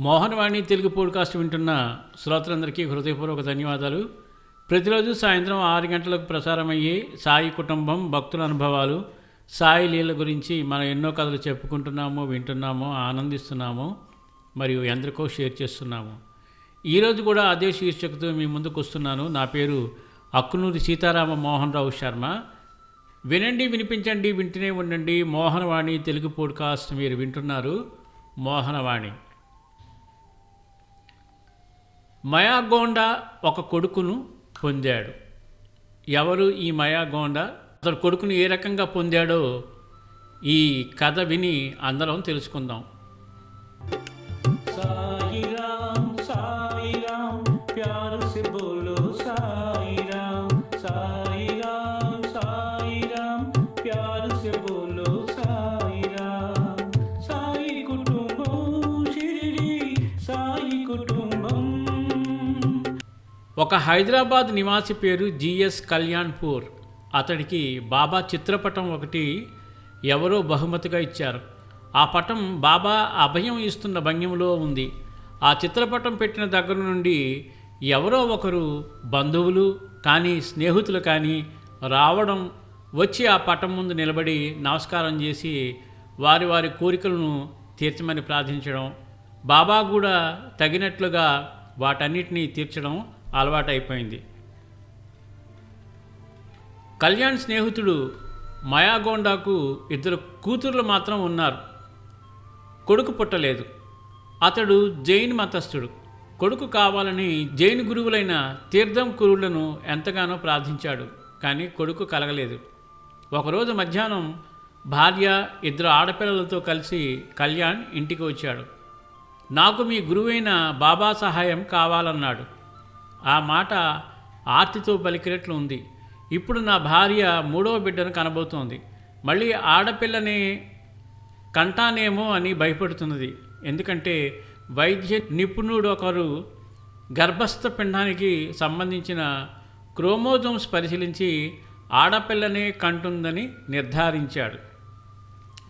Mohanavani Telugu podcast వింటున్న శ్రోతలందరికీ హృదయపూర్వక ధన్యవాదాలు. ప్రతిరోజు సాయంత్రం ఆరు గంటలకు ప్రసారమయ్యే సాయి కుటుంబం భక్తుల అనుభవాలు సాయి లీల గురించి మనం ఎన్నో కథలు చెప్పుకుంటున్నాము వింటున్నాము ఆనందిస్తున్నాము మరియు ఎందరికో షేర్ చేస్తున్నాము. ఈరోజు కూడా అదే శీర్షికతో మీ ముందుకు వస్తున్నాను. నా పేరు అక్కునూరి సీతారామ మోహన్ రావు శర్మ. వినండి వినిపించండి వింటూనే ఉండండి. మోహనవాణి తెలుగు పోడ్కాస్ట్ మీరు వింటున్నారు. మోహనవాణి. మయాగోండ ఒక కొడుకును పొందాడు. ఎవరు ఈ మయాగోండ? అతడు కొడుకును ఏ రకంగా పొందాడో ఈ కథ విని అందరం తెలుసుకుందాం. సాయి కుటుంబం. ఒక హైదరాబాద్ నివాసి పేరు జిఎస్ కళ్యాణ్పూర్. అతడికి బాబా చిత్రపటం ఒకటి ఎవరో బహుమతిగా ఇచ్చారు. ఆ పటం బాబా అభయం ఇస్తున్న భంగ్యంలో ఉంది. ఆ చిత్రపటం పెట్టిన దగ్గర నుండి ఎవరో ఒకరు బంధువులు కానీ స్నేహితులు కానీ రావడం వచ్చి ఆ పటం ముందు నిలబడి నమస్కారం చేసి వారి వారి కోరికలను తీర్చమని ప్రార్థించడం బాబా కూడా తగినట్లుగా వాటన్నిటినీ తీర్చడం అలవాటైపోయింది. కళ్యాణ్ స్నేహితుడు మయాగోండాకు ఇద్దరు కూతుర్లు మాత్రం ఉన్నారు. కొడుకు పుట్టలేదు. అతడు జైన్ మతస్థుడు. కొడుకు కావాలని జైన్ గురువులైన తీర్థం కురువులను ఎంతగానో ప్రార్థించాడు కానీ కొడుకు కలగలేదు. ఒకరోజు మధ్యాహ్నం భార్య ఇద్దరు ఆడపిల్లలతో కలిసి కళ్యాణ్ ఇంటికి వచ్చాడు. నాకు మీ గురువైన బాబా సహాయం కావాలన్నాడు. ఆ మాట ఆర్తితో పలికినట్లు ఉంది. ఇప్పుడు నా భార్య మూడవ బిడ్డను కనబోతోంది. మళ్ళీ ఆడపిల్లని కంటానేమో అని భయపడుతున్నది. ఎందుకంటే వైద్య నిపుణుడు ఒకరు గర్భస్థ పిండానికి సంబంధించిన క్రోమోజోమ్స్ పరిశీలించి ఆడపిల్లనే కంటుందని నిర్ధారించాడు.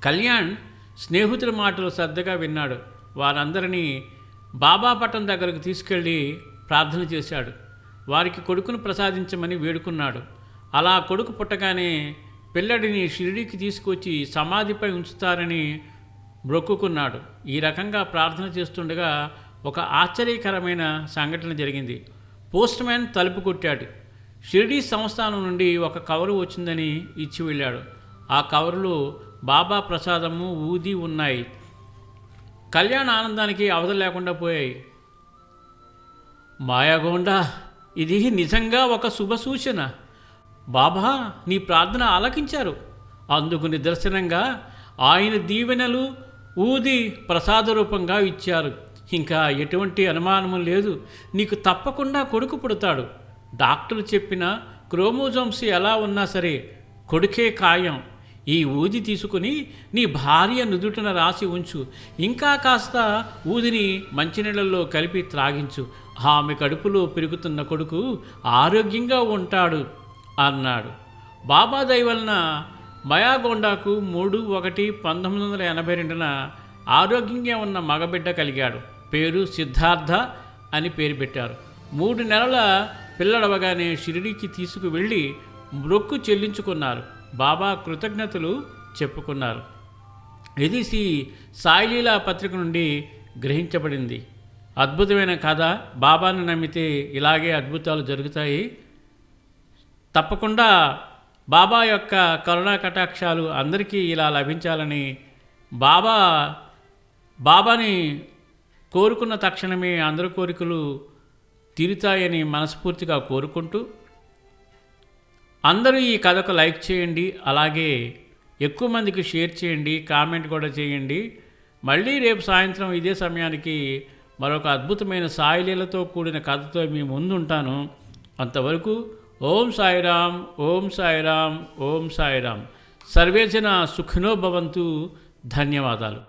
కళ్యాణ్ స్నేహితుల మాటలు శ్రద్ధగా విన్నాడు. వారందరినీ బాబాపట్నం దగ్గరకు తీసుకెళ్ళి ప్రార్థన చేశాడు. వారికి కొడుకును ప్రసాదించమని వేడుకున్నాడు. అలా కొడుకు పుట్టగానే పిల్లడిని షిరిడీకి తీసుకొచ్చి సమాధిపై ఉంచుతారని మొక్కుకున్నాడు. ఈ రకంగా ప్రార్థన చేస్తుండగా ఒక ఆశ్చర్యకరమైన సంఘటన జరిగింది. పోస్ట్ మ్యాన్ తలుపు కొట్టాడు. షిరిడీ సంస్థానం నుండి ఒక కవరు వచ్చిందని ఇచ్చి వెళ్ళాడు. ఆ కవరులో బాబా ప్రసాదము ఊది ఉన్నాయి. కళ్యాణ ఆనందానికి అవధ లేకుండా పోయాయి. మాయాగోండా ఇది నిజంగా ఒక శుభ సూచన. బాబా నీ ప్రార్థన ఆలకించారు. అందుకు నిదర్శనంగా ఆయన దీవెనలు ఊది ప్రసాద రూపంగా ఇచ్చారు. ఇంకా ఎటువంటి అనుమానము లేదు. నీకు తప్పకుండా కొడుకు పుడతాడు. డాక్టర్లు చెప్పిన క్రోమోజోమ్స్ ఎలా ఉన్నా సరే కొడుకే ఖాయం. ఈ ఊది తీసుకుని నీ భార్య నుదుటన రాసి ఉంచు. ఇంకా కాస్త ఊదిని మంచినీళ్ళల్లో కలిపి త్రాగించు. ఆమె కడుపులో పెరుగుతున్న కొడుకు ఆరోగ్యంగా ఉంటాడు అన్నాడు. బాబా వలన మయాగొండాకు మూడు ఒకటి పంతొమ్మిది వందల ఎనభై రెండున ఆరోగ్యంగా ఉన్న మగబిడ్డ కలిగాడు. పేరు సిద్ధార్థ అని పేరు పెట్టారు. మూడు నెలల పిల్లడవగానే షిరిడీకి తీసుకువెళ్ళి మొక్కు చెల్లించుకున్నారు. బాబా కృతజ్ఞతలు చెప్పుకున్నారు. ఇది శ్రీ సాయిలీలా పత్రిక నుండి గ్రహించబడింది. అద్భుతమైన కథ. బాబాను నమ్మితే ఇలాగే అద్భుతాలు జరుగుతాయి. తప్పకుండా బాబా యొక్క కరుణా కటాక్షాలు అందరికీ ఇలా లభించాలని బాబా బాబాని కోరుకున్న తక్షణమే అందరి కోరికలు తీరుతాయని మనస్ఫూర్తిగా కోరుకుంటూ అందరూ ఈ కథకు లైక్ చేయండి అలాగే ఎక్కువ మందికి షేర్ చేయండి కామెంట్ కూడా చేయండి. మళ్ళీ రేపు సాయంత్రం ఇదే సమయానికి మరొక అద్భుతమైన సాయిలీలతో కూడిన కథతో మీ ముందుంటాను. అంతవరకు ఓం సాయిరామ్ ఓం సాయిరామ్ ఓం సాయిరామ్ సర్వేజన సుఖినో భవంతు. ధన్యవాదాలు.